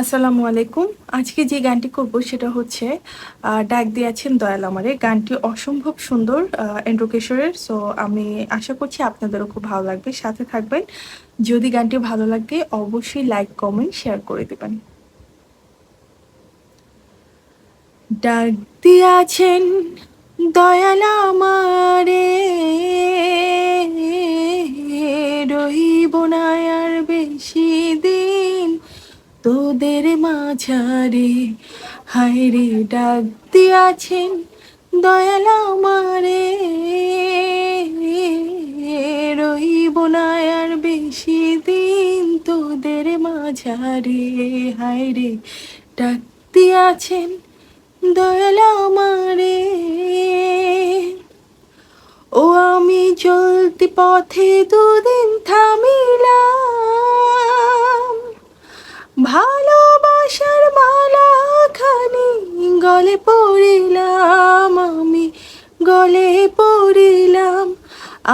আসসালামু আলাইকুম। আজকে যে গানটি করব সেটা হচ্ছে ডাক দিয়েছেন দয়াল আমারে। গানটি অসম্ভব সুন্দর এন্ড্রোকেশরের। সো আমি আশা করছি আপনাদেরও খুব ভালো লাগবে। সাথে থাকবেন। যদি গানটি ভালো লাগে, অবশ্যই লাইক, কমেন্ট, শেয়ার করে দেবেন। ডাক দিয়াছেন দয়াল আমারে। তোদের মাঝারে, হায়রে ডাক দিয়াছেন দয়াল আমারে। রহিব না আর বেশি দিন তোদের মাঝারে, হায়রে ডাক দিয়াছেন দয়াল আমারে। ও আমি চলতি পথে দুদিন থামিলাম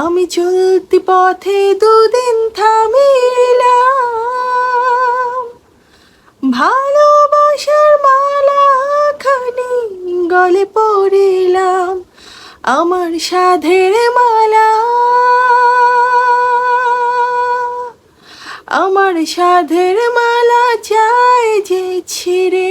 আমি চলতি পথে দুদিন থামিলাম। ভালোবাসার মালা খানি গলে পড়িলাম, আমার সাধের মালা। আমার সাধের মালা চাই যে ছিড়ে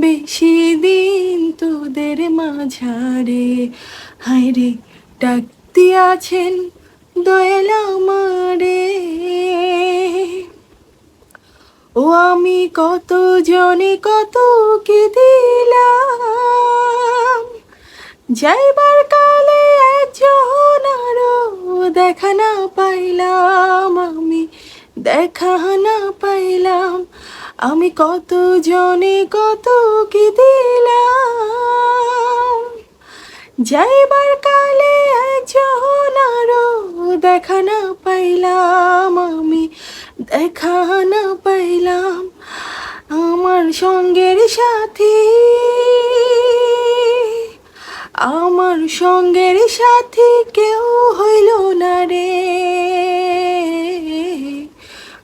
বেশি দিন তোদের মাঝারে। হায়রে ডাক দিয়াছেন দয়াল আমারে। ও আমি কত জনে কত কি দিলাম। যাইবার কালে একজন আরও দেখা না পাইলাম। আমি দেখা না পাইলাম। আমি কত জনে কত কি দিলাম? যাইবার কালে একজন আরও দেখা না পাইলাম আমি, দেখা না পাইলাম আমার সঙ্গের সাথী। আমার সঙ্গের সাথী কেউ হইল না রে।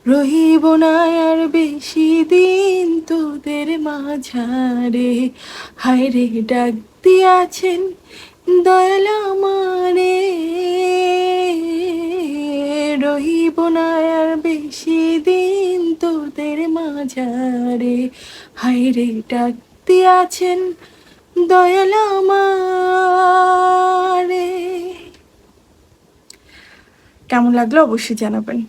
রহিব না আর বেশি দিন তোদের মাঝারে। হায় রে, ডাক দিয়াছেন দয়াল আমারে। রহিব না আর বেশি দিন তোদের মাঝারে। হায় রে, ডাক দিয়াছেন দয়াল আমারে। কেমন লাগল অবশ্যই জানাবেন।